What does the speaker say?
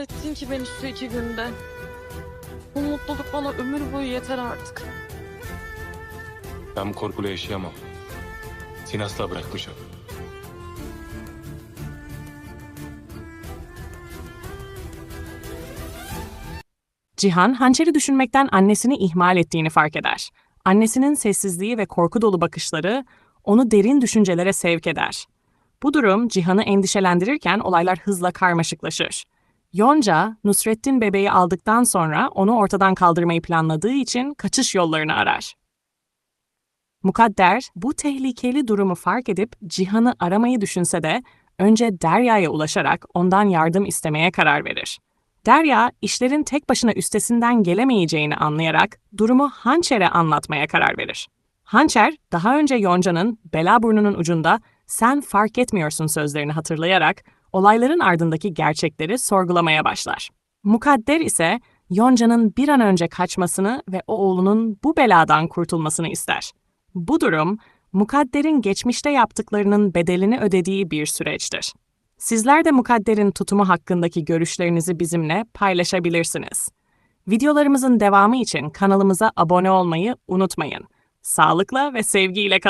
ettin ki beni şu iki günde. Bu mutluluk bana ömür boyu yeter artık. Ben bu korkuyla yaşayamam. Seni asla bırakmayacağım. Cihan, hançeri düşünmekten annesini ihmal ettiğini fark eder. Annesinin sessizliği ve korku dolu bakışları onu derin düşüncelere sevk eder. Bu durum Cihan'ı endişelendirirken olaylar hızla karmaşıklaşır. Yonca, Nusrettin bebeği aldıktan sonra onu ortadan kaldırmayı planladığı için kaçış yollarını arar. Mukadder, bu tehlikeli durumu fark edip Cihan'ı aramayı düşünse de önce Derya'ya ulaşarak ondan yardım istemeye karar verir. Derya, işlerin tek başına üstesinden gelemeyeceğini anlayarak durumu Hançer'e anlatmaya karar verir. Hançer, daha önce Yonca'nın bela burnunun ucunda sen fark etmiyorsun sözlerini hatırlayarak olayların ardındaki gerçekleri sorgulamaya başlar. Mukadder ise Yonca'nın bir an önce kaçmasını ve o oğlunun bu beladan kurtulmasını ister. Bu durum, Mukadder'in geçmişte yaptıklarının bedelini ödediği bir süreçtir. Sizler de Mukadder'in tutumu hakkındaki görüşlerinizi bizimle paylaşabilirsiniz. Videolarımızın devamı için kanalımıza abone olmayı unutmayın. Sağlıkla ve sevgiyle kalın.